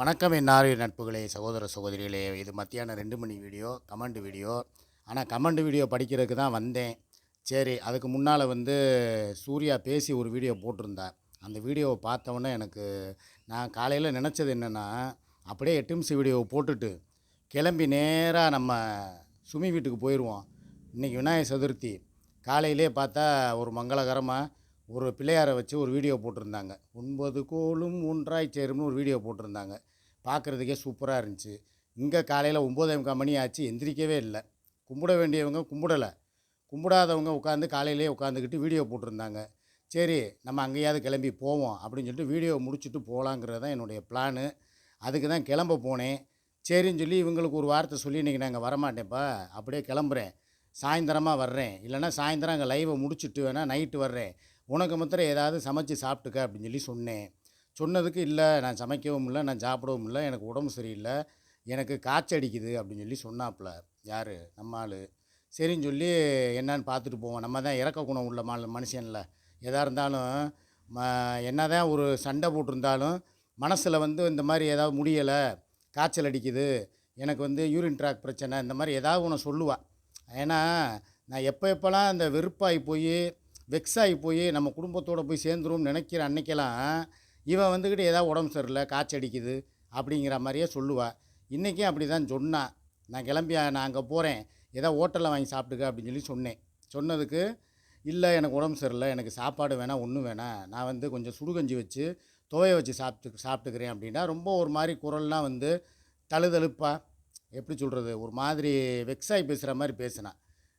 வணக்கம் என்னாரி நட்புகளே சகோதர சகோதரிகளே. இது மத்தியானம் ரெண்டு மணி வீடியோ கமெண்ட் வீடியோ. ஆனால் கமெண்ட் வீடியோ படிக்கிறதுக்கு தான் வந்தேன். சரி அதுக்கு முன்னால் வந்து சூர்யா பேசி ஒரு வீடியோ போட்டிருந்தேன் அந்த வீடியோவை பார்த்தவொன்னே எனக்கு நான் காலையில் நினச்சது என்னென்னா அப்படியே எட்டு நிமிஷம் வீடியோவை போட்டுட்டு கிளம்பி நேராக நம்ம சுமி வீட்டுக்கு போயிடுவோம் இன்றைக்கி விநாயகர் சதுர்த்தி. காலையிலே பார்த்தா ஒரு மங்களகரமாக ஒரு பிள்ளையாரை வச்சு ஒரு வீடியோ போட்டிருந்தாங்க. ஒன்பது கோலும் ஒன்றாய் சேரும்னு ஒரு வீடியோ போட்டிருந்தாங்க. பார்க்குறதுக்கே சூப்பராக இருந்துச்சு. இங்கே காலையில் ஒம்போதே முக்கால் மணி ஆச்சு எந்திரிக்கவே இல்லை. கும்பிட வேண்டியவங்க கும்பிடலை. கும்பிடாதவங்க உட்காந்து காலையிலேயே உட்காந்துக்கிட்டு வீடியோ போட்டிருந்தாங்க. சரி நம்ம அங்கேயாவது கிளம்பி போவோம் அப்படின்னு சொல்லிட்டு வீடியோ முடிச்சுட்டு போகலாங்கிறது தான் என்னுடைய பிளானு. அதுக்கு தான் கிளம்ப போனேன். சரின்னு சொல்லி இவங்களுக்கு ஒரு வார்த்தை சொல்லி இன்றைக்கி நாங்கள் வரமாட்டேன்ப்பா அப்படியே கிளம்புறேன். சாயந்தரமாக வர்றேன். இல்லைனா சாயந்தரம் அங்கே லைவை முடிச்சுட்டு வேணால் நைட்டு வர்றேன். உனக்கு மாத்திரம் ஏதாவது சமைச்சு சாப்பிட்டுக்க அப்படின்னு சொல்லி சொன்னேன். சொன்னதுக்கு இல்லை நான் சமைக்கவும் இல்லை நான் சாப்பிடவும் இல்லை எனக்கு உடம்பு சரியில்லை எனக்கு காய்ச்சல் அடிக்குது அப்படின்னு சொல்லி சொன்னாப்புல. யார்? நம்ம ஆள். சரின்னு சொல்லி என்னன்னு பார்த்துட்டு போவோம். நம்ம தான் இறக்க குணம் உள்ள மா மனுஷனில். எதாக இருந்தாலும் ம என்ன தான் ஒரு சண்டை போட்டிருந்தாலும் மனசில் வந்து இந்த மாதிரி ஏதாவது முடியலை காய்ச்சல் அடிக்குது எனக்கு வந்து யூரின் ட்ராக் பிரச்சனை இந்த மாதிரி ஏதாவது ஒன்று சொல்லுவாள் ஏன்னா நான் எப்போ எப்போல்லாம் இந்த வெறுப்பாகி போய் வெக்ஸாகி போய் நம்ம குடும்பத்தோடு போய் சேர்ந்துரும் நினைக்கிற அன்னைக்கெல்லாம் இவன் வந்துக்கிட்டு ஏதாவது உடம்பு சரியில்லை காய்ச்சடிக்குது அப்படிங்கிற மாதிரியே சொல்லுவாள் இன்றைக்கும் அப்படி தான் சொன்னான் நான் கிளம்பி நான் அங்கே போகிறேன் ஏதோ ஹோட்டலில் வாங்கி சாப்பிட்டுக்க அப்படின்னு சொல்லி சொன்னேன். சொன்னதுக்கு இல்லை எனக்கு உடம்பு சரியில்லை. எனக்கு சாப்பாடு வேணாம் ஒன்றும் வேணாம். நான் வந்து கொஞ்சம் சுடுகஞ்சி வச்சு துவைய வச்சு சாப்பிட்டு சாப்பிட்டுக்கிறேன் அப்படின்னா ரொம்ப ஒரு மாதிரி குரல்லாம் வந்து தழுதழுப்பா. எப்படி சொல்கிறது ஒரு மாதிரி வெக்ஸாகி பேசுகிற மாதிரி பேசினா.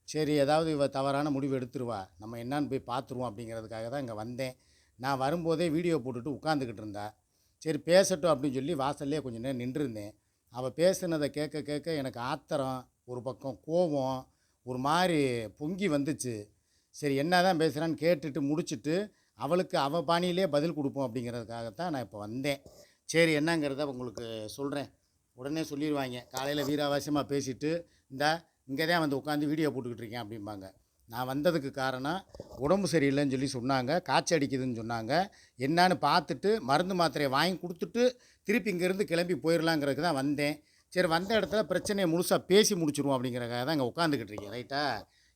சரி ஏதாவது இவ தவறான முடிவு எடுத்துருவா. நம்ம என்னான்னு போய் பார்த்துருவோம் அப்படிங்கிறதுக்காக தான் இங்கே வந்தேன். நான் வரும்போதே வீடியோ போட்டுட்டு உட்காந்துக்கிட்டு இருந்தா. சரி பேசட்டும் அப்படின்னு சொல்லி வாசல்லே கொஞ்சம் நேரம் நின்றுருந்தேன். அவள் பேசுனதை கேட்க கேட்க எனக்கு ஆத்திரம் ஒரு பக்கம் கோபம் ஒரு மாதிரி பொங்கி வந்துச்சு. சரி என்ன தான் பேசுகிறான்னு கேட்டுட்டு முடிச்சுட்டு அவளுக்கு அவள் பாணியிலே பதில் கொடுப்போம் அப்படிங்கிறதுக்காகத்தான் நான் இப்போ வந்தேன். சரி என்னங்கிறத உங்களுக்கு சொல்கிறேன் உடனே சொல்லிடுவாங்க காலையில் வீராவாசியமாக பேசிவிட்டு இந்த இங்கே தான் வந்து உட்காந்து வீடியோ போட்டுக்கிட்டு இருக்கேன் அப்படிம்பாங்க. நான் வந்ததுக்கு காரணம் உடம்பு சரியில்லைன்னு சொல்லி சொன்னாங்க காய்ச்சல் அடிக்குதுன்னு சொன்னாங்க. என்னான்னு பார்த்துட்டு மருந்து மாத்திரையை வாங்கி கொடுத்துட்டு திருப்பி இங்கேருந்து கிளம்பி போயிடலாங்கிறதுக்கு தான் வந்தேன். சரி வந்த இடத்துல பிரச்சனையை முழுசாக பேசி முடிச்சிருவோம் அப்படிங்கிறக்காக தான் இங்கே உட்காந்துக்கிட்டு இருக்கேன். ரைட்டா?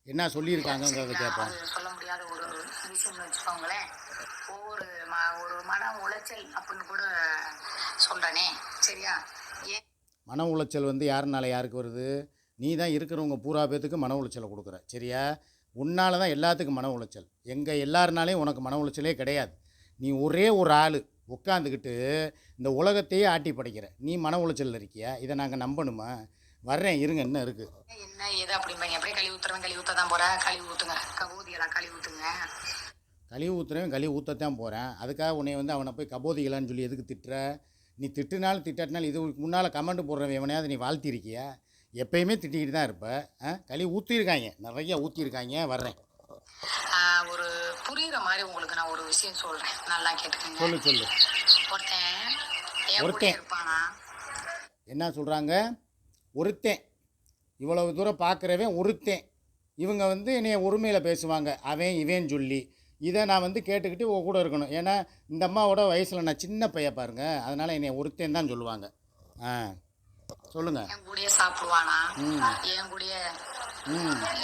என்ன சொல்லியிருக்காங்கங்கிறத கேட்போம். அது சொல்ல முடியாத ஒரு விஷயம்னு வச்சுக்கோங்களேன். ஒவ்வொரு ம ஒரு மன உளைச்சல் அப்படின்னு கூட சொல்கிறேனே சரியா? ஏன்? மன உளைச்சல் வந்து யாருனால யாருக்கு வருது? நீ தான் இருக்கிறவங்க பூரா பேத்துக்கு மன உளைச்சலை கொடுக்குற. சரியா? உன்னால தான் எல்லாத்துக்கும் மன உளைச்சல். எங்கள் எல்லாருனாலையும் உனக்கு மன உளைச்சலே கிடையாது. நீ ஒரே ஒரு ஆள் உட்காந்துக்கிட்டு இந்த உலகத்தையே ஆட்டி படைக்கிற. நீ மன உளைச்சலில் இருக்கியா? இதை நாங்கள் நம்பணுமா? வர்றேன் இருங்க என்ன இருக்குது என்ன ஏது அப்படிம்பாங்க? அப்படியே கழுவி ஊத்துறவன் கழுவி ஊற்ற தான் போகிற கழுவி ஊற்றுங்க கபூதியெல்லாம் கழுவி ஊற்றுங்க கழிவு ஊற்றுறவன் கழிவு ஊற்றத்தான் போகிறேன் அதுக்காக உன்னை வந்து அவனை போய் கபோதிகளான்னு சொல்லி எதுக்கு திட்டுற? நீ திட்டுனாலும் திட்டாட்டினாலும் இது முன்னால் கமெண்ட் போடுறவன் எவனையாவது நீ வாழ்த்திருக்கியா எப்பயுமே திட்டிக்கிட்டு தான் இருப்ப. ஆ கழிவு ஊற்றிருக்காங்க நிறைய ஊற்றிருக்காங்க வர்றேன். ஒரு புரியுற மாதிரி உங்களுக்கு நான் ஒரு விஷயம் சொல்கிறேன் நல்லா கேட்டுக்கோங்க. சொல்லு சொல்லு. ஒருத்தன் ஒருத்தன். இருப்பானா? என்ன சொல்கிறாங்க ஒருத்தன். இவ்வளவு தூரம் பார்க்குறவன் ஒருத்தன். இவங்க வந்து என்னைய ஒருமையில் பேசுவாங்க. அவன் இவன் சொல்லி. இதை நான் வந்து கேட்டுக்கிட்டு உன் கூட இருக்கணும். ஏன்னா இந்த அம்மாவோட வயசில் நான் சின்ன பையன் பாருங்க. அதனால் என்னை ஒருத்தன் தான் சொல்லுவாங்க. ஆ. சொல்லுங்கள் என் கூடயே சாப்பிடுவானா. என் கூடயே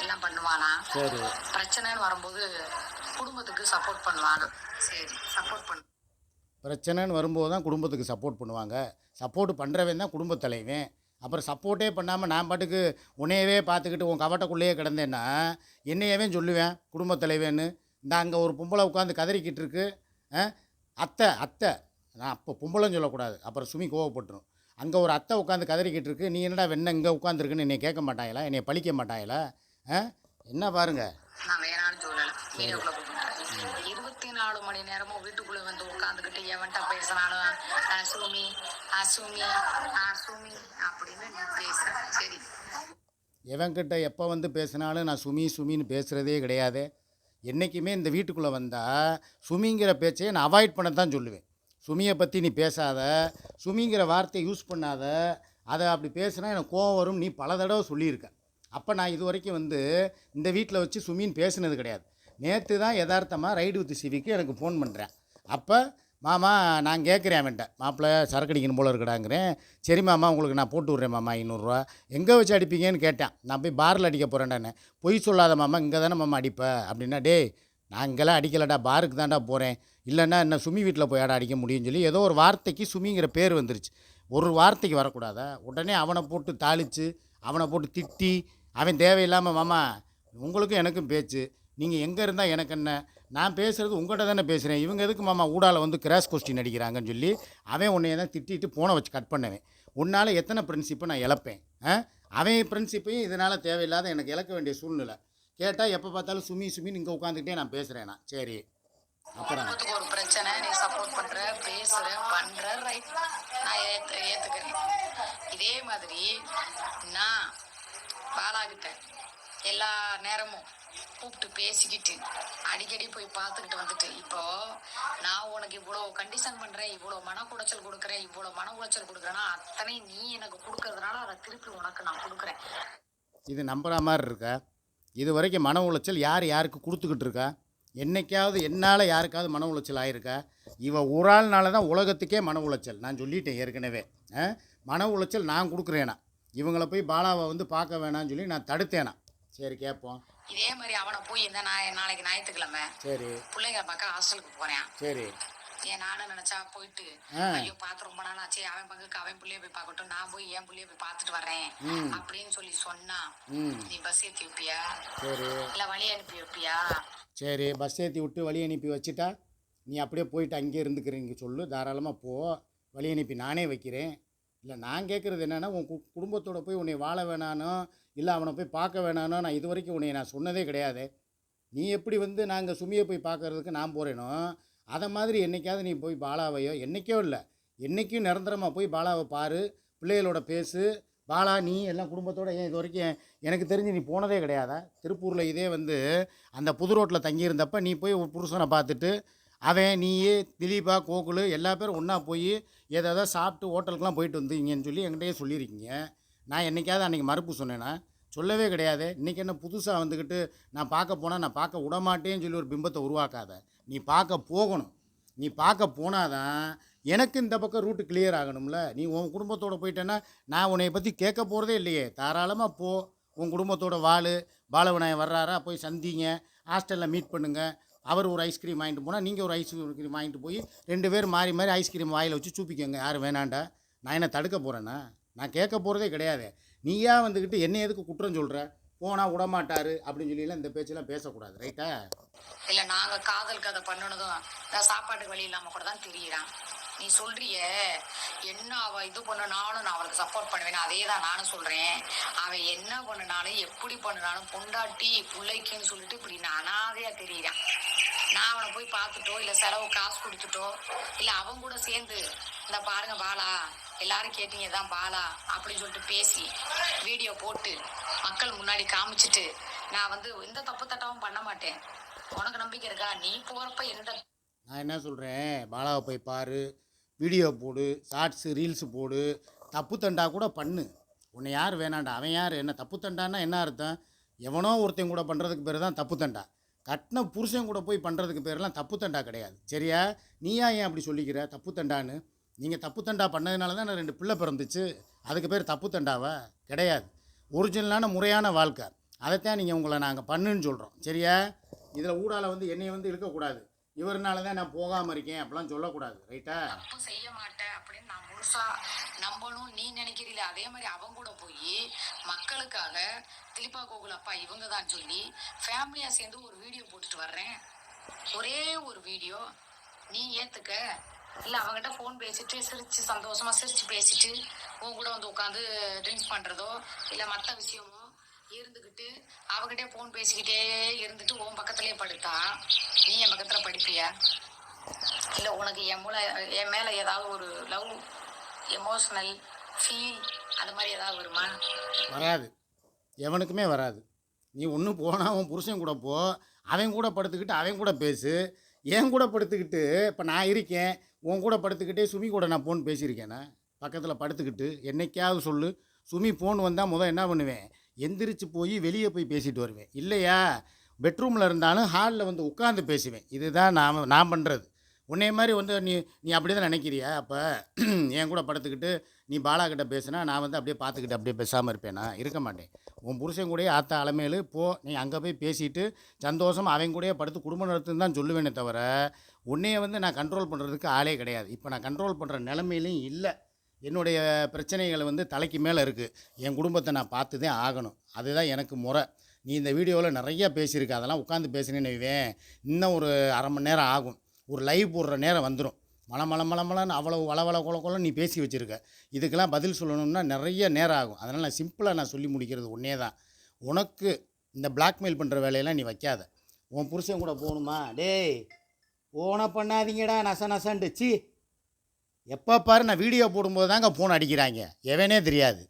எல்லாம் பண்ணுவானா? சரி. பிரச்சனைன்னு வரும்போது குடும்பத்துக்கு சப்போர்ட் பண்ணுவானா சரி சப்போர்ட் பண்ணு. பிரச்சனைன்னு வரும்போது தான் குடும்பத்துக்கு சப்போர்ட் பண்ணுவாங்க. சப்போர்ட் பண்ணுறவன் தான் குடும்பத் தலைவன். அப்புறம் சப்போர்ட்டே பண்ணாமல் நான் பாட்டுக்கு உன்னையவே பார்த்துக்கிட்டு உன் கவட்டக்குள்ளேயே கிடந்தேன்னா என்னையவே சொல்லுவேன் குடும்பத் தலைவன்னு. இந்த அங்கே ஒரு பொம்பளை உட்காந்து கதறிக்கிட்டு இருக்கு? அத்தை அத்தை. நான் அப்போ பொம்பளைன்னு சொல்லக்கூடாது. அப்புறம் சுமி கோவப்பட்டுரும். அங்கே ஒரு அத்தை உட்காந்து கதறிக்கிட்டு இருக்கு நீ என்னடா வெண்ண இங்கே உட்காந்துருக்குன்னு என்னை கேட்க மாட்டாங்களா என்னை பழிக்க ஆ? என்ன பாருங்க? இருபத்தி நாலு மணி நேரமும் வீட்டுக்குள்ள வந்து உட்காந்துக்கிட்டு எவன்ட்ட பேசினாலும் "ஆ, சுமி ஆ, சுமி ஆ, சுமி அப்படின்னு நீ பேசுற. சரி. எவன்கிட்ட எப்போ வந்து பேசினாலும் நான் சுமி சுமின்னு பேசுகிறதே கிடையாது. என்றைக்குமே இந்த வீட்டுக்குள்ளே வந்தால் சுமிங்கிற பேச்சையை நான் அவாய்ட் பண்ண தான் சொல்லுவேன். சுமியை பற்றி நீ பேசாத. சுமிங்கிற வார்த்தையை யூஸ் பண்ணாத. அதை அப்படி பேசுனா எனக்கு கோவம் வரும். நீ பல தடவை சொல்லியிருக்க. அப்போ நான் இது வரைக்கும் வந்து இந்த வீட்டில் வச்சு சுமின்னு பேசுனது கிடையாது. நேற்று தான் யதார்த்தமாக ரைடு வித் சிவிக்கு எனக்கு ஃபோன் பண்ணுறேன் அப்போ மாமா நான் கேட்குறேன் அவன்கிட்ட. மாப்பிள்ளை சரக்கு அடிக்கணும் போல இருக்கடாங்கிறேன். சரி மாமா உங்களுக்கு நான் போட்டு விட்றேன் மாமா ஐநூறுரூவா. எங்கே வச்சு அடிப்பீங்கன்னு கேட்டேன். நான் போய் பாரில் அடிக்க போகிறேன்டானே பொய் சொல்லாத மாமா இங்கே தானே மாமா அடிப்பேன் அப்படின்னா டேய் நான் இங்கெல்லாம் அடிக்கலடா. பாருக்கு தான்டா போகிறேன் இல்லைன்னா என்ன சுமி வீட்டில் போய் ஆட அடிக்க முடியும்னு சொல்லி ஏதோ ஒரு வார்த்தைக்கு சுமிங்கிற பேர் வந்துருச்சு. ஒரு வார்த்தைக்கு வரக்கூடாதா? உடனே அவனை போட்டு தாளித்து அவனை போட்டு திட்டி அவன் தேவையில்லாமல் மாமா உங்களுக்கும் எனக்கும் பேச்சு. நீங்கள் எங்கே இருந்தால் எனக்கு என்ன? நான் பேசுகிறது உங்கள்கிட்ட தானே பேசுகிறேன் இவங்க எதுக்கு மாமா ஊடால வந்து கிராஸ் கொஸ்டின் அடிக்கிறாங்கன்னு சொல்லி அவன் உன்னைய தான் திட்டிட்டு போனை வச்சு கட் பண்ணுவேன். உன்னால் எத்தனை பிரின்சிப்பை நான் இழப்பேன்? ஆ? அவன் பிரின்சிப்பையும் இதனால் தேவையில்லாத எனக்கு இழக்க வேண்டிய சூழ்நிலை. கேட்டால் எப்போ பார்த்தாலும் சுமி சுமின்னு இங்கே உட்காந்துக்கிட்டே நான் பேசுகிறேன் நான். சரி. குடும்பத்துக்கு ஒரு பிரச்சனை நீ சப்போர்ட் பண்ற பேசுற பண்ற ரைட் நான் ஏத்து ஏத்துக்கிறேன். இதே மாதிரி நான் பாலாகிட்ட எல்லா நேரமும் கூப்பிட்டு பேசிக்கிட்டு அடிக்கடி போய் பார்த்துக்கிட்டு வந்துட்டு இப்போ நான் உனக்கு இவ்வளோ கண்டிஷன் பண்றேன் இவ்வளோ மன குடைச்சல் கொடுக்குறேன் இவ்வளோ மன உளைச்சல் கொடுக்குறேன்னா அத்தனை நீ எனக்கு கொடுக்கறதுனால அதை திருப்பி உனக்கு நான் கொடுக்குறேன். இது நம்புற மாதிரி இருக்கா? இது வரைக்கும் மன உளைச்சல் யார் யாருக்கு கொடுத்துக்கிட்டு இருக்கா? என்னைக்காவது என்னால் யாருக்காவது மன உளைச்சல் ஆயிருக்கா? இவ ஒரு ஆள்னால தான் உலகத்துக்கே மன உளைச்சல். நான் சொல்லிட்டேன் ஏற்கனவே? மன உளைச்சல் நான் கொடுக்குறேனா? இவங்கள போய் பாலாவை வந்து பார்க்க வேணாம்னு சொல்லி நான் தடுத்தேனா? சரி கேட்போம் இதே மாதிரி அவனை போய் இந்த நான் நாளைக்கு ஞாயிற்றுக்கிழமை சரி. பிள்ளைங்க பார்க்க ஹாஸ்டலுக்கு போறேன். சரி. ஏன் நானும் நினைச்சா போயிட்டு. ஐயோ பார்த்து ரொம்ப நாள் ஆச்சு. அவன் பங்குக்கு அவன் புள்ளைய போய் பார்க்கட்டும் நான் போய் என் புள்ளைய போய் பார்த்துட்டு வரேன். அப்படின்னு சொல்லி சொன்னா நீ பஸ் ஏத்தி வைப்பியா சரி. இல்ல வழி அனுப்பி வைப்பியா சரி பஸ் ஏற்றி விட்டு வழி அனுப்பி வச்சுட்டா நீ அப்படியே போயிட்டு அங்கேயே இருந்துக்கிறீங்க சொல்லு தாராளமாக போ. வழி அனுப்பி நானே வைக்கிறேன். இல்லை நான் கேட்குறது என்னென்னா உன் கு குடும்பத்தோட போய் உன்னை வாழ வேணானோ இல்லை அவனை போய் பார்க்க வேணானோ நான் இது வரைக்கும் உன்னை நான் சொன்னதே கிடையாது. நீ எப்படி வந்து நாங்கள் சுமியை போய் பார்க்கறதுக்கு நான் போகிறேனோ அதை மாதிரி என்னைக்காவது நீ போய் பாலாவையோ என்றைக்கோ இல்லை. என்றைக்கும் நிரந்தரமாக போய் பாலாவை பாரு. பிள்ளைகளோட பேசு. பாலா நீ எல்லாம் குடும்பத்தோட ஏன் இது வரைக்கும் எனக்கு தெரிஞ்சு நீ போனதே கிடையாதா? திருப்பூரில் இதே வந்து அந்த புது ரோட்டில் தங்கியிருந்தப்ப நீ போய் புருஷனை பார்த்துட்டு அவன் நீயே திலீபா கோகுலு எல்லா பேரும் ஒன்றா போய் ஏதாவது சாப்பிட்டு ஹோட்டலுக்குலாம் போயிட்டு வந்தீங்கன்னு சொல்லி என்கிட்டயே சொல்லியிருக்கீங்க. நான் என்னைக்காவது அன்றைக்கி மறுப்பு சொன்னேன்னா சொல்லவே கிடையாது. இன்றைக்கி என்ன புதுசாக வந்துக்கிட்டு நான் பார்க்க போனால் நான் பார்க்க விடமாட்டேன்னு சொல்லி ஒரு பிம்பத்தை உருவாக்காத. நீ பார்க்க போகணும். நீ பார்க்க போனால் தான் எனக்கு இந்த பக்கம் ரூட்டு கிளியர் ஆகணும்ல. நீ உன் குடும்பத்தோட போயிட்டேன்னா நான் உன்னை பற்றி கேட்க போகிறதே இல்லையே. தாராளமாக போ. உன் குடும்பத்தோட வாழ். பாலவிநாயகம் வர்றாரா? போய் சந்திங்க. ஹாஸ்டலில் மீட் பண்ணுங்க. அவர் ஒரு ஐஸ்கிரீம் வாங்கிட்டு போனால் நீங்கள் ஒரு ஐஸ்கிரீம் வாங்கிட்டு போய் ரெண்டு பேர் மாறி மாறி ஐஸ்கிரீம் வாயில் வச்சு சூப்பிக்கோங்க. யாரும் வேணாண்டா? நான் என்ன தடுக்க போகிறேன்னா நான் கேட்க போகிறதே கிடையாது. நீயா வந்துக்கிட்டு என்ன எதுக்கு குற்றம் சொல்கிற போனால் விடமாட்டாரு அப்படின்னு சொல்லிலாம் இந்த பேச்செல்லாம் பேசக்கூடாது ரைட்டா இல்லை நாங்க காதல் கதை பண்ணனதும் நான் சாப்பாட்டு வழி இல்லாம கூட தான் தெரியுறான். நீ சொல்றிய என்ன அவ இது பண்ணனாலும் நான் அவளுக்கு சப்போர்ட் பண்ணுவேன் அதே தான் நானும் சொல்றேன். அவன் என்ன பண்ணினாலும் எப்படி பண்ணினாலும் பொண்டாட்டி பிள்ளைக்குன்னு சொல்லிட்டு இப்படி நான் அனாதையா தெரியுறான். நான் அவனை போய் பார்த்துட்டோ இல்ல செலவு காசு கொடுத்துட்டோ இல்லை அவன் கூட சேர்ந்து இந்த பாருங்க பாலா எல்லாரும் கேட்டீங்க தான் பாலா அப்படின்னு சொல்லிட்டு பேசி வீடியோ போட்டு மக்கள் முன்னாடி காமிச்சிட்டு நான் வந்து எந்த தப்பு தட்டாவும் பண்ண மாட்டேன். உனக்கு நம்பிக்கை இருக்கா? நீ போகிறப்ப எந்த நான் என்ன சொல்கிறேன் பாலாவை போய் பாரு வீடியோ போடு ஷார்ட்ஸு ரீல்ஸு போடு. தப்பு தண்டா கூட பண்ணு. உன்னை யார் வேணாண்டா? அவன் யார்? என்ன தப்பு தண்டான்னா என்ன அர்த்தம்? எவனோ ஒருத்தன் கூட பண்ணுறதுக்கு பேர் தான் தப்பு தண்டா. கட்டின புருஷன் கூட போய் பண்ணுறதுக்கு பேர்லாம் தப்பு தண்டா கிடையாது. சரியா? நீயா ஏன் அப்படி சொல்லிக்கிற? தப்பு தண்டான்னு. நீங்கள் தப்பு தண்டா பண்ணதுனால தான் ரெண்டு பிள்ளை பிறந்துச்சு. அதுக்கு பேர் தப்பு தண்டாவா? கிடையாது. ஒரிஜினலான முறையான வாழ்க்கை. அதைத்தான் நீங்கள் உங்களை நாங்கள் பண்ணுன்னு சொல்கிறோம் சரியா? இதில் ஊடால வந்து என்னை வந்து இழுக்கக்கூடாது. இவர்னால தான் நான் போகாமல் இருக்கேன் அப்படிலாம் சொல்லக்கூடாது. ரைட்டா தப்பு செய்ய மாட்டேன் அப்படின்னு நான் முழுசாக நம்பணும். நீ நினைக்கிறீல அதே மாதிரி அவங்க கூட போய் மக்களுக்காக திலிப்பா கோகுல் அப்பா இவங்க தான் சொல்லி ஃபேமிலியாக சேர்ந்து ஒரு வீடியோ போட்டுட்டு வர்றேன். ஒரே ஒரு வீடியோ நீ ஏற்றுக்க இல்ல அவங்ககிட்ட ஃபோன் பேசிட்டு சிரிச்சு சந்தோஷமா சிரிச்சு பேசிட்டு உன் கூட வந்து உட்காந்து ட்ரிங்க்ஸ் பண்றதோ இல்ல மத்த விஷயமோ இருந்துக்கிட்டு அவகிட்டே ஃபோன் பேசிக்கிட்டே இருந்துட்டு உன் பக்கத்துலயே படுத்தா நீ என் பக்கத்துல படிப்பியா? இல்ல உனக்கு என் மூல என் மேல ஏதாவது ஒரு லவ் எமோஷனல் ஃபீல் அந்த மாதிரி ஏதாவது வருமா? வராது. எவனுக்குமே வராது. நீ ஒன்று போனால் உன் புருஷன் கூட போ அவன் கூட படுத்துக்கிட்டு அவன் கூட பேசு. என் கூட படுத்துக்கிட்டு இப்போ நான் இருக்கேன் உன் கூட படுத்துக்கிட்டே சுமி கூட நான் ஃபோன் பேசியிருக்கேனே. பக்கத்தில் படுத்துக்கிட்டு என்னைக்காவது சொல்லு. சுமி ஃபோன் வந்தால் முதல் என்ன பண்ணுவேன்? எந்திரிச்சு போய் வெளியே போய் பேசிட்டு வருவேன். இல்லையா? பெட்ரூமில் இருந்தாலும் ஹாலில் வந்து உட்காந்து பேசுவேன். இதுதான் நாம் நான் பண்ணுறது உன்னைய மாதிரி வந்து நீ நீ அப்படி தான் நினைக்கிறியா? அப்போ என் கூட படுத்துக்கிட்டு நீ பாலா கிட்ட பேசுனா நான் வந்து அப்படியே பார்த்துக்கிட்டு அப்படியே பேசாமல் இருப்பேனா. இருக்க மாட்டேன். உன் புருஷன் கூடயே ஆத்த அலமேலு போ நீ அங்கே போய் பேசிட்டு சந்தோஷம் அவங்க கூடயே படுத்து குடும்பம் நடத்துன்னு தான் சொல்லுவேனே தவிர உன்னைய வந்து நான் கண்ட்ரோல் பண்ணுறதுக்கு ஆளே கிடையாது. இப்போ நான் கண்ட்ரோல் பண்ணுற நிலமையிலையும் இல்லை. என்னுடைய பிரச்சனைகள் வந்து தலைக்கு மேலே இருக்குது என் குடும்பத்தை நான் பார்த்து தான் ஆகணும். அதுதான் எனக்கு முறை. நீ இந்த வீடியோவில் நிறையா பேசியிருக்க. அதெல்லாம் உட்காந்து பேசினேன்னு வைவேன் இன்னும் ஒரு அரை மணி நேரம் ஆகும். ஒரு லைவ் போடுற நேரம் வந்துடும் மல மல மலமலன்னு அவ்வளோ வளவள கொல நீ பேசி வச்சுருக்க. இதுக்கெல்லாம் பதில் சொல்லணும்னா நிறைய நேரம் ஆகும். அதனால் நான் சிம்பிளாக நான் சொல்லி முடிக்கிறது ஒன்றே தான். உனக்கு இந்த பிளாக்மெயில் பண்ணுற வேலையெல்லாம் நீ வைக்காத. உன் புருஷன் கூட போகணுமா? டேய் ஃபோனை பண்ணாதீங்கடா நச நசன்ட்டு. எப்போ பாரு நான் வீடியோ போடும்போது தாங்க ஃபோன் அடிக்கிறாங்க. எவனே தெரியாது.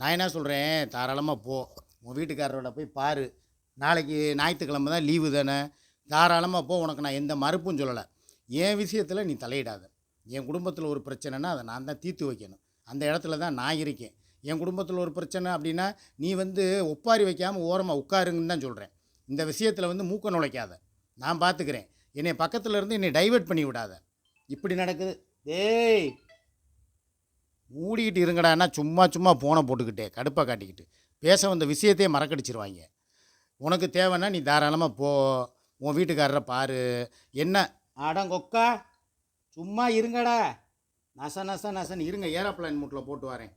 நான் என்ன சொல்கிறேன் தாராளமாக போ. உன் வீட்டுக்காரரோட போய் பாரு. நாளைக்கு ஞாயிற்றுக்கிழமை தான் லீவு தானே. தாராளமாக போ. உனக்கு நான் எந்த மறுப்பும் சொல்லலை. என் விஷயத்தில் நீ தலையிடாத. என் குடும்பத்தில் ஒரு பிரச்சனைனா அதை நான் தான் தீர்த்து வைக்கணும். அந்த இடத்துல தான் நான் இருக்கேன். என் குடும்பத்தில் ஒரு பிரச்சனை அப்படின்னா நீ வந்து ஒப்பாரி வைக்காமல் ஓரமாக உட்காருங்கன்னு தான் சொல்கிறேன் இந்த விஷயத்தில் வந்து மூக்க நுழைக்காத. நான் பார்த்துக்கிறேன் என்னை பக்கத்தில் இருந்து என்னை டைவர்ட் பண்ணி விடாத. இப்படி நடக்குது. டேய்! மூடிக்கிட்டு இருங்கடான்னா சும்மா சும்மா போனை போட்டுக்கிட்டே கடுப்பாக காட்டிக்கிட்டு. பேச வந்த விஷயத்தையே மறக்கடிச்சிருவாங்க. உனக்கு தேவைன்னா நீ தாராளமாக போ. உன் வீட்டுக்காரரை பாரு. என்ன அடங்கொக்கா. சும்மா இருங்கடா. நச நச நசன்னு இருங்க. ஏரோப்ளைன் மூட்டில் போட்டு வரேன்.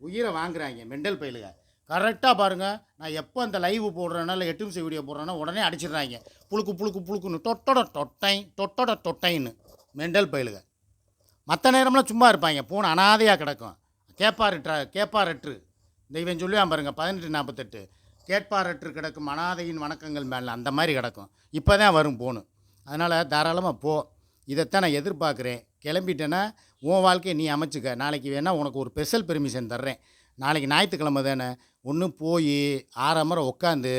உயிரை வாங்குறாங்க மெண்டல் பயிலுக. கரெக்டாக பாருங்கள் நான் எப்போ அந்த லைவ் போடுறேன்னா இல்லை எட்டு நிமிஷம் வீடியோ போடுறேன்னா உடனே அடிச்சிடுறாங்க. புழுக்கு புழுக்கு புழுக்குன்னு தொட்டோட தொட்டை தொட்டோட தொட்டைன்னு மெண்டல் பயிலுக. மற்ற நேரம்லாம் சும்மா இருப்பாங்க. பூனை அனாதையாக கிடக்கும். கேப்பாரற்ற கேப்பாரற்று. இந்த இவன் சொல்லுவான் பாருங்கள் பதினெட்டு நாற்பத்தெட்டு கேட்பாரற்று கிடக்கும் அனாதையின் வணக்கங்கள் மேலே அந்த மாதிரி கிடக்கும். இப்போ தான் வரும் போனு அதனால் தாராளமாக போ. இதைத்தான் நான் எதிர்பார்க்குறேன். கிளம்பிட்டேன்னா உன் வாழ்க்கையை நீ அமைச்சுக்க. நாளைக்கு வேணால் உனக்கு ஒரு ஸ்பெஷல் பெர்மிஷன் தர்றேன். நாளைக்கு ஞாயிற்றுக்கிழமை தானே. ஒன்று போய் ஆறாமரை உட்காந்து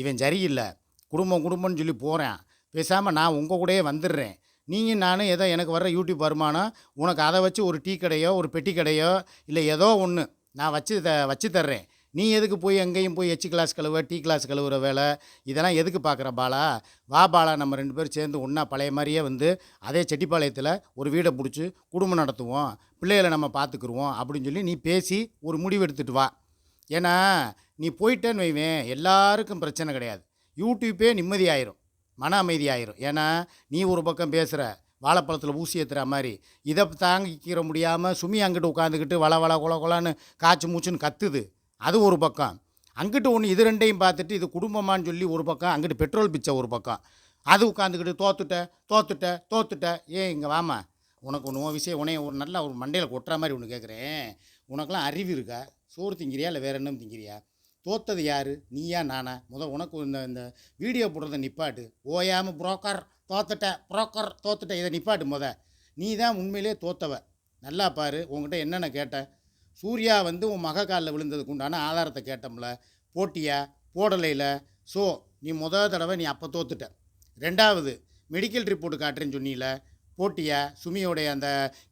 இவன் சரியில்லை. குடும்பம் குடும்பம்னு சொல்லி போகிறேன் பேசாமல் நான் உங்கள் கூடயே வந்துடுறேன். நீங்கள் நானும் ஏதோ எனக்கு வர்ற யூடியூப் வருமானம் உனக்கு அதை வச்சு ஒரு டீ கடையோ ஒரு பெட்டி கடையோ இல்லை ஏதோ ஒன்று நான் வச்சு த வச்சு தர்றேன். நீ எதுக்கு போய் எங்கேயும் போய் எச்சு கிளாஸ் கழுவ டீ கிளாஸ் கழுவுற வேலை? இதெல்லாம் எதுக்கு பார்க்குற பாலா? வா பாலா நம்ம ரெண்டு பேரும் சேர்ந்து ஒன்றா பழைய மாதிரியே வந்து அதே செட்டிப்பாளையத்தில் ஒரு வீடை பிடிச்சி குடும்பம் நடத்துவோம். பிள்ளைகளை நம்ம பார்த்துக்குருவோம் அப்படின்னு சொல்லி நீ பேசி ஒரு முடிவு எடுத்துகிட்டு வா. ஏன்னா நீ போயிட்டேன்னு வைவேன் எல்லாருக்கும் பிரச்சனை கிடையாது. யூடியூப்பே நிம்மதியாயிரும் மன அமைதி ஆயிரும் ஏன்னா நீ ஒரு பக்கம் பேசுகிற வாழைப்பழத்தில் ஊசி ஏற்றுற மாதிரி இதை தாங்கிக்கிற முடியாமல் சுமி அங்கிட்டு உட்காந்துக்கிட்டு வள வள கொல கொலான்னு காய்ச்சி மூச்சுன்னு கத்துது. அது ஒரு பக்கம். அங்கிட்டு ஒன்று இது ரெண்டையும் பார்த்துட்டு இது குடும்பமான்னு சொல்லி ஒரு பக்கம் அங்கிட்டு பெட்ரோல் பிச்சை ஒரு பக்கம். அது உட்காந்துக்கிட்டு தோத்துட்ட தோத்துட்ட தோத்துட்ட. ஏன் இங்கே வாமா உனக்கு ஒன்று விஷயம் உனைய ஒரு நல்ல ஒரு மண்டையில் கொட்டுற மாதிரி ஒன்று கேட்குறேன் உனக்கெல்லாம் அறிவு இருக்கா? சோறு திங்கிறியா இல்லை வேறு என்ன திங்கிறியா? தோத்தது யார்? நீயா நானா? முதல் உனக்கு இந்த இந்த வீடியோ போடுறத நிப்பாட்டு. ஓயாமல் புரோக்கர் தோத்துட்ட புரோக்கர் தோத்துட்ட இதை நிப்பாட்டு முத. நீ தான் உண்மையிலே தோத்தவ. நல்லா பாரு உங்ககிட்ட என்னென்ன கேட்டேன் சூர்யா வந்து உன் மக காலில் விழுந்ததுக்கு உண்டான ஆதாரத்தை கேட்டோம்ல போட்டியா? போடலையில் ஸோ நீ முத தடவை நீ அப்போ தோத்துட்ட. ரெண்டாவது மெடிக்கல் ரிப்போர்ட் காட்டுறேன்னு சொன்னியில் போட்டியா? சுமியோடைய அந்த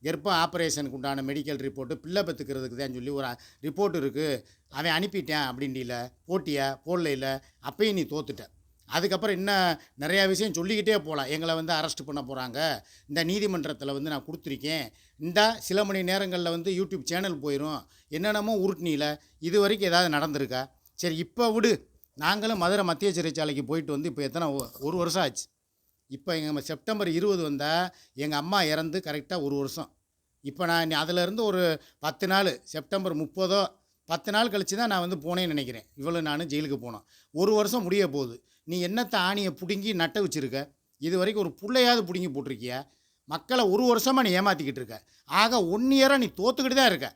கர்ப்ப ஆப்ரேஷனுக்கு உண்டான மெடிக்கல் ரிப்போர்ட்டு பிள்ளை பெற்றுக்கிறதுக்கு தான் சொல்லி ஒரு ரிப்போர்ட் இருக்குது அவன் அனுப்பிட்டேன் அப்படின்டில போட்டியா? போடலையில் அப்பயும் நீ தோத்துட்ட. அதுக்கப்புறம் இன்னும் நிறையா விஷயம் சொல்லிக்கிட்டே போகலாம். எங்களை வந்து அரெஸ்ட் பண்ண போகிறாங்க இந்த நீதிமன்றத்தில் வந்து நான் கொடுத்துருக்கேன். இந்த சில மணி நேரங்களில் வந்து யூடியூப் சேனல் போயிடும் என்னென்னமோ உருட்டினியில் இது வரைக்கும் ஏதாவது நடந்திருக்கா? சரி இப்போ விடு. நாங்களும் மதுரை மத்திய சிறைச்சாலைக்கு போயிட்டு வந்து இப்போ எத்தனை ஒரு வருஷம் ஆச்சு. இப்போ எங்கள் செப்டம்பர் இருபது வந்தால் எங்கள் அம்மா இறந்து கரெக்டாக ஒரு வருஷம். இப்போ நான் அதிலேருந்து ஒரு பத்து நாள் செப்டம்பர் முப்பதோ பத்து நாள் கழிச்சு தான் நான் வந்து போனேன்னு நினைக்கிறேன். இவ்வளோ நான் ஜெயிலுக்கு போனோம். ஒரு வருஷம் முடிய போகுது. நீ என்னத்த ஆணியை பிடுங்கி நட்ட வச்சிருக்க? இது வரைக்கும் ஒரு புள்ளையாவது பிடுங்கி போட்டிருக்கிய? மக்களை ஒரு வருஷமாக நீ ஏமாற்றிக்கிட்டு இருக்க. ஆக ஒன் இயராக நீ தோத்துக்கிட்டு தான் இருக்க.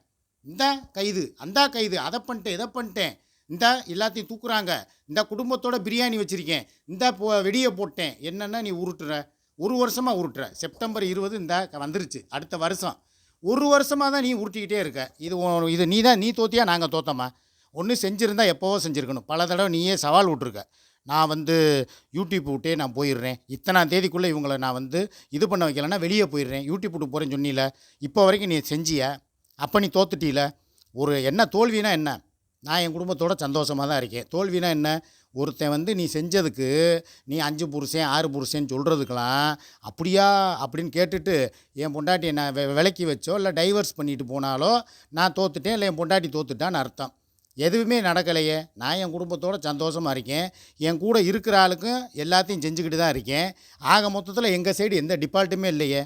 இந்த கைது அந்த கைது அதை பண்ணிட்டேன் இதை பண்ணிட்டேன். இந்த எல்லாத்தையும் தூக்குறாங்க. இந்த குடும்பத்தோட பிரியாணி வச்சுருக்கேன். இந்த போ வெடியை போட்டேன். என்னென்ன நீ உருட்டுற? ஒரு வருஷமாக உருட்டுற. செப்டம்பர் இருபது இந்த வந்துருச்சு. அடுத்த வருஷம். ஒரு வருஷமாக தான் நீ உருட்டிக்கிட்டே இருக்க. இது இது நீ தான் நீ தோத்தியா நாங்கள் தோத்தோமா? ஒன்று செஞ்சுருந்தா எப்போவோ செஞ்சுருக்கணும். பல தடவை நீயே சவால் விட்ருக்க நான் வந்து யூடியூப் விட்டே நான் போயிடுறேன். இத்தனாம் தேதிக்குள்ளே இவங்களை நான் வந்து இது பண்ண வைக்கலைன்னா வெளியே போயிடுறேன். யூடியூப் விட்டு போகிறேன்னு சொன்னீல இப்போ வரைக்கும் நீ செஞ்சிய? அப்போ நீ தோத்துட்டியில ஒரு என்ன தோல்வினா என்ன? நான் என் குடும்பத்தோட சந்தோஷமாக தான் இருக்கேன். தோல்வினா என்ன? ஒருத்தன் வந்து நீ செஞ்சதுக்கு நீ அஞ்சு புருஷன் ஆறு புருஷன் சொல்கிறதுக்கெல்லாம் அப்படியா? அப்படின்னு கேட்டுட்டு என் பொண்டாட்டி நான் வெ விலக்கி வச்சோ இல்லை டைவர்ஸ் பண்ணிட்டு போனாலோ நான் தோத்துட்டேன் இல்லை என் பொண்டாட்டி தோத்துட்டான்னு அர்த்தம். எதுவுமே நடக்கலையே. நான் என் குடும்பத்தோடு சந்தோஷமாக இருக்கேன். என் கூட இருக்கிற ஆளுக்கும் எல்லாத்தையும் செஞ்சுக்கிட்டு தான் இருக்கேன். ஆக மொத்தத்தில் எங்கள் சைடு எந்த டிபால்ட்டுமே இல்லையே.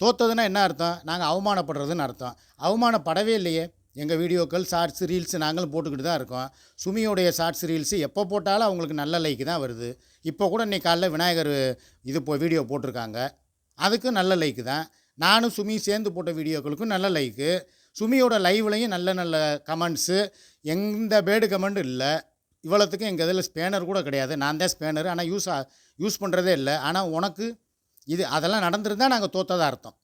தோத்ததுன்னா என்ன அர்த்தம்? நாங்கள் அவமானப்படுறதுன்னு அர்த்தம். அவமானப்படவே இல்லையே. எங்கள் வீடியோக்கள் ஷார்ட்ஸ் ரீல்ஸ் நாங்களும் போட்டுக்கிட்டு தான் இருக்கோம். சுமியோடைய ஷார்ட்ஸ் ரீல்ஸு எப்போ போட்டாலும் அவங்களுக்கு நல்ல லைக்கு தான் வருது. இப்போ கூட இன்றைக்கி காலைல விநாயகர் இது இப்போ வீடியோ போட்டிருக்காங்க. அதுக்கும் நல்ல லைக்கு தான். நானும் சுமி சேர்ந்து போட்ட வீடியோக்களுக்கும் நல்ல லைக்கு. சுமியோட லைவ்லையும் நல்ல நல்ல கமெண்ட்ஸு. எந்த பேடு கமெண்ட் இல்லை. இவ்வளோத்துக்கும் எங்கள் இதில் ஸ்பேனர் கூட கிடையாது. நான் தான் ஸ்பேனர். ஆனால் யூஸ் யூஸ் பண்ணுறதே இல்லை. ஆனால் உனக்கு இது அதெல்லாம் நடந்திருந்தால் நாங்கள் தோத்ததா அர்த்தம்.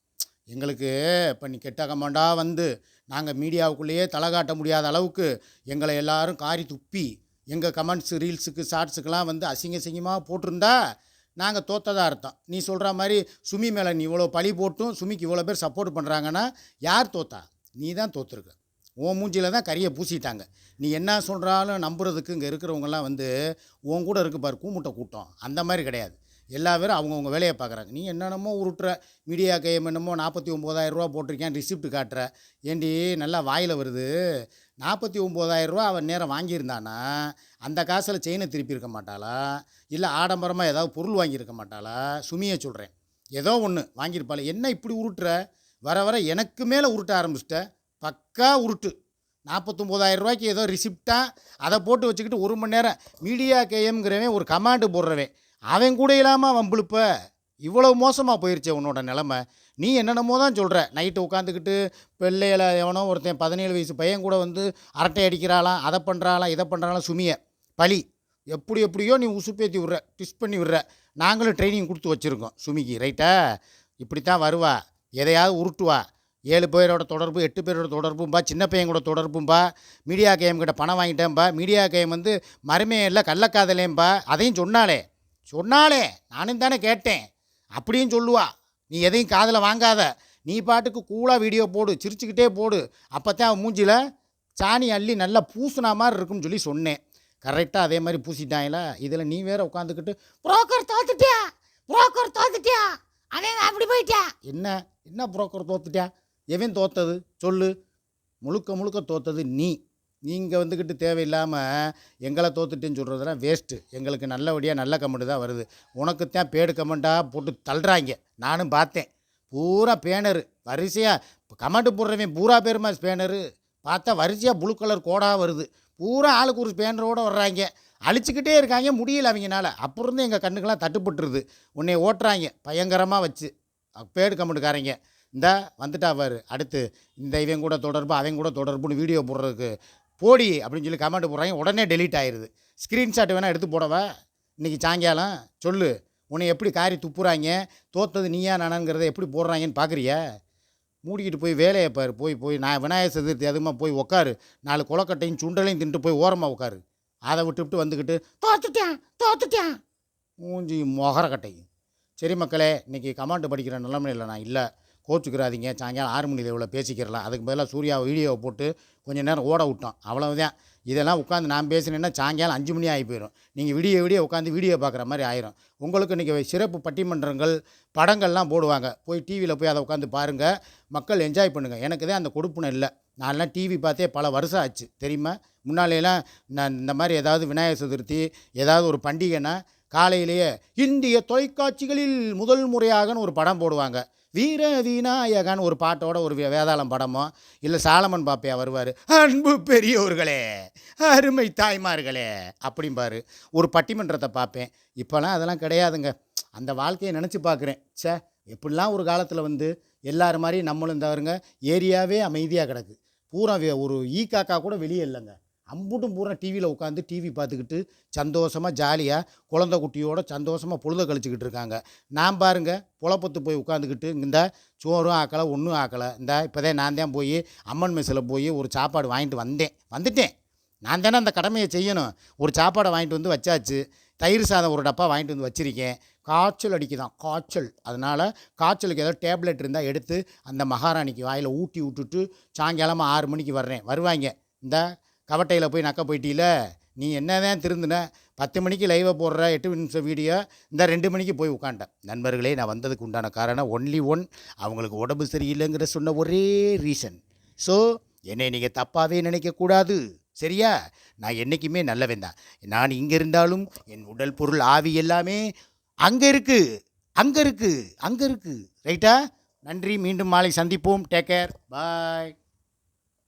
எங்களுக்கு இப்போ நீ கெட்ட கமெண்டாக வந்து நாங்கள் மீடியாவுக்குள்ளேயே தலை காட்ட முடியாத அளவுக்கு எங்களை எல்லோரும் காரி துப்பி எங்கள் கமெண்ட்ஸ் ரீல்ஸுக்கு ஷார்ட்ஸுக்கெலாம் வந்து அசிங்க அசிங்கமாக போட்டிருந்தா நாங்கள் தோத்ததா அர்த்தம். நீ சொல்கிற மாதிரி சுமி மேலே நீ இவ்வளோ பழி போட்டும் சுமிக்கு இவ்வளோ பேர் சப்போர்ட் பண்ணுறாங்கன்னா யார் தோத்தா? நீ தான் தோற்றுருக்க உன் மூஞ்சியில் தான் கறியை பூசிட்டாங்க. நீ என்ன சொல்கிறாலும் நம்புறதுக்கு இங்கே இருக்கிறவங்கலாம் வந்து உன் கூட இருக்கு பாரு கூமுட்டை கூட்டம். அந்த மாதிரி கிடையாது. எல்லா பேரும் அவங்கவுங்க வேலையை பார்க்குறாங்க. நீ என்னென்னமோ உருட்டுற. மீடியா கையம் என்னமோ நாற்பத்தி ஒம்போதாயிரரூவா போட்டிருக்கேன் ரிசிப்ட் காட்டுற. ஏண்டி நல்லா வாயில் வருது. நாற்பத்தி ஒம்போதாயிரரூவா அவன் நேரம் வாங்கியிருந்தானா? அந்த காசில் செயினை திருப்பியிருக்க மாட்டாளா? இல்லை ஆடம்பரமாக ஏதாவது பொருள் வாங்கியிருக்க மாட்டாளா? சுமியை சொல்கிறேன் ஏதோ ஒன்று வாங்கியிருப்பாள்? என்ன இப்படி உருட்டுற? வர வர எனக்கு மேலே உருட்ட ஆரம்பிச்சிட்டேன் பக்கா உருட்டு. நாற்பத்தொம்போதாயிரம் ரூபாய்க்கு ஏதோ ரிசிப்டாக அதை போட்டு வச்சுக்கிட்டு ஒரு மணி நேரம் மீடியா கேஎம்ங்கிறவன் ஒரு கமாண்டு போடுறவன். அவன் கூட இல்லாமல் வம்பிழுப்ப இவ்வளோ மோசமாக போயிடுச்சு உன்னோட நிலமை. நீ என்னென்னமோ தான் சொல்கிற நைட்டு உட்காந்துக்கிட்டு பிள்ளையில எவனோ ஒருத்தன் பதினேழு வயசு பையன் கூட வந்து அரட்டை அடிக்கிறாளாம் அதை பண்ணுறாளாம் இதை பண்ணுறாளாம் சுமிய. பழி. எப்படி எப்படியோ நீ உசுப்பேற்றி விட்ற ட்விஸ்ட் பண்ணி விட்ற. நாங்களும் ட்ரைனிங் கொடுத்து வச்சுருக்கோம் சுமிக்கு ரைட்டா இப்படி தான் வருவா. எதையாவது உருட்டுவா. ஏழு பேரோட தொடர்பு எட்டு பேரோட தொடர்பும்பா சின்ன பையன் கூட தொடர்பும்பா மீடியா கேம் கிட்ட பணம் வாங்கிட்டேன்பா மீடியா கேம் வந்து மருமையே கள்ளக்காதலேம்பா அதையும் சொன்னாலே சொன்னாலே நானும் தானே கேட்டேன். அப்படியும் சொல்லுவா. நீ எதையும் காதில் வாங்காத. நீ பாட்டுக்கு கூலாக வீடியோ போடு சிரிச்சுக்கிட்டே போடு. அப்போ தான் அவன் சாணி அள்ளி நல்லா பூசுனா மாதிரி இருக்கும்னு சொல்லி சொன்னேன். கரெக்டாக அதே மாதிரி பூசிட்டாங்களா? இதில் நீ வேற உட்காந்துக்கிட்டு புரோக்கர் தோத்துட்டியா? புரோக்கர் தோத்துட்டியா? அவன் அப்படி போயிட்டியா என்ன? என்ன புரோக்கர் தோத்துட்டியா எவன் தோத்தது? சொல்லு. முழுக்க முழுக்க தோத்தது நீ. நீங்கள் வந்துக்கிட்டு தேவையில்லாமல் எங்களை தோத்துட்டேன்னு சொல்கிறதுலாம் வேஸ்ட்டு எங்களுக்கு நல்லபடியாக நல்ல கமெண்ட் தான் வருது. உனக்குத்தான் பேடு கமெண்ட்டாக போட்டு தள்ளுறாங்க. நானும் பார்த்தேன். பூரா பேனரு வரிசையாக கமெண்ட் போடுறவன் பூரா பேருமா பேனரு பார்த்தா வரிசையாக ப்ளூ கலர் கோடாக வருது. பூரா ஆளுக்கு ஒரு பேனரோடு வர்றாங்க. அழிச்சிக்கிட்டே இருக்காங்க முடியல அவங்கனால. அப்புறம் இருந்து எங்கள் கண்ணுக்கெல்லாம் தட்டுப்பட்டுருது. உன்னை ஓட்டுறாங்க பயங்கரமாக வச்சு. பேடு கமெண்ட்டுக்காரங்க இந்த வந்துட்டாவார் அடுத்து. இந்த இவன் கூட தொடர்பு அவன் கூட தொடர்புன்னு வீடியோ போடுறதுக்கு போடி அப்படின்னு சொல்லி கமெண்ட் போடுறாங்க. உடனே டெலீட் ஆயிடுது ஸ்க்ரீன்ஷாட் வேணால் எடுத்து போடவா? இன்றைக்கி சாயங்காலம் சொல்லு. உன்னை எப்படி காரி துப்புறாங்க? தோத்தது நீயா நானாங்கிறத எப்படி போடுறாங்கன்னு பார்க்குறியா மூடிக்கிட்டு போய் வேலையை பாரு. போய் போய் நான் விநாயகர் சதுர்த்தி அதுமா போய் உட்காரு நாலு கொலக்கட்டையும் சுண்டலையும் தின்ட்டு போய் ஓரமாக உட்காரு அதை விட்டுவிட்டு வந்துக்கிட்டு தோத்துட்டேன் தோத்துட்டேன். மூஞ்சி மொகரக்கட்டையும் சரி மக்களே இன்றைக்கி கமாண்டு படிக்கிற நிலைமையில் நான் இல்லை. கோச்சுக்கிறாதீங்க. சாயங்காலம் ஆறு மணியில் இவ்வளோ பேசிக்கிறலாம். அதுக்கு பதிலாக சூர்யா வீடியோவை போட்டு கொஞ்சம் நேரம் ஓட விட்டோம் அவ்வளவுதான். இதெல்லாம் உட்காந்து நான் பேசினேன்னா சாயங்காலம் அஞ்சு மணி ஆகி போயிடும் நீங்கள் விடிய விடிய உட்காந்து வீடியோ பார்க்குற மாதிரி ஆயிரும். உங்களுக்கு இன்றைக்கி சிறப்பு பட்டிமன்றங்கள் படங்கள்லாம் போடுவாங்க. போய் டிவியில் போய் அதை உட்காந்து பாருங்கள் மக்கள் என்ஜாய் பண்ணுங்கள் எனக்கு தான் அந்த கொடுப்புணம் இல்லை. நான்லாம் டிவி பார்த்தே பல வருஷம் ஆச்சு. தெரியுமா? முன்னாலேலாம் நான் இந்த மாதிரி ஏதாவது விநாயகர் சதுர்த்தி ஏதாவது ஒரு பண்டிகைனா காலையிலேயே இந்திய தொலைக்காட்சிகளில் முதல் முறையாகன்னு ஒரு படம் போடுவாங்க. வீர விநாயகன் ஒரு பாட்டோட ஒரு வே- வேதாளம் படமோ இல்லை சாலமன் பாப்பையா வருவார். அன்பு பெரியோர்களே அருமை தாய்மார்களே அப்படிம்பாரு. ஒரு பட்டிமன்றத்தை பார்ப்பேன் இப்போலாம் அதெல்லாம் கிடையாதுங்க. அந்த வாழ்க்கையை நினச்சி பார்க்குறேன் ச்சே எப்படிலாம் ஒரு காலத்தில் வந்து எல்லாரும் மாதிரி நம்மளும் தவறுங்க ஏரியாவே அமைதியாக கிடக்கு. பூரா ஒரு ஈ காக்கா கூட வெளியே இல்லைங்க. அம்புட்டும் பூரா டிவியில் உட்காந்து டிவி பார்த்துக்கிட்டு சந்தோஷமாக ஜாலியாக குழந்தை குட்டியோட சந்தோஷமாக பொழுத கழிச்சிக்கிட்டு இருக்காங்க. நான் பாருங்க புலப்பத்து போய் உட்காந்துக்கிட்டு இந்த சோறும் ஆக்கலை ஒன்றும் ஆக்கலை. இந்த இப்போதே நான் தான் போய் அம்மன் மெஸ்ஸில் போய் ஒரு சாப்பாடு வாங்கிட்டு வந்தேன். வந்துட்டேன். நான் தானே அந்த கடமையை செய்யணும். ஒரு சாப்பாடை வாங்கிட்டு வந்து வச்சாச்சு. தயிர் சாதம் ஒரு டப்பா வாங்கிட்டு வந்து வச்சுருக்கேன். காய்ச்சல் அடிக்குதான். காய்ச்சல். அதனால் காய்ச்சலுக்கு ஏதோ டேப்லெட் இருந்தால் எடுத்து அந்த மகாராணிக்கு வாயில் ஊட்டி விட்டுட்டு சாயங்காலமாக ஆறு மணிக்கு வர்றேன். வருவாங்க. இந்த கவட்டையில் போய் நக்க போயிட்டியில நீ என்ன தான் திருந்தின? பத்து மணிக்கு லைவை போடுற எட்டு நிமிஷம் வீடியோ இந்த ரெண்டு மணிக்கு போய் உட்காண்டேன் நண்பர்களே நான் வந்ததுக்கு உண்டான காரணம் ஒன்லி ஒன் அவங்களுக்கு உடம்பு சரியில்லைங்கிற சொன்ன ஒரே ரீசன் ஸோ என்னை நீங்கள் தப்பாகவே நினைக்கக்கூடாது. சரியா? நான் என்றைக்குமே நல்லவன் தான். நான் இங்கே இருந்தாலும் என் உடல் பொருள் ஆவி எல்லாமே அங்கே இருக்குது அங்கே இருக்குது அங்கே இருக்குது ரைட்டா நன்றி மீண்டும் மாலை சந்திப்போம். Take care bye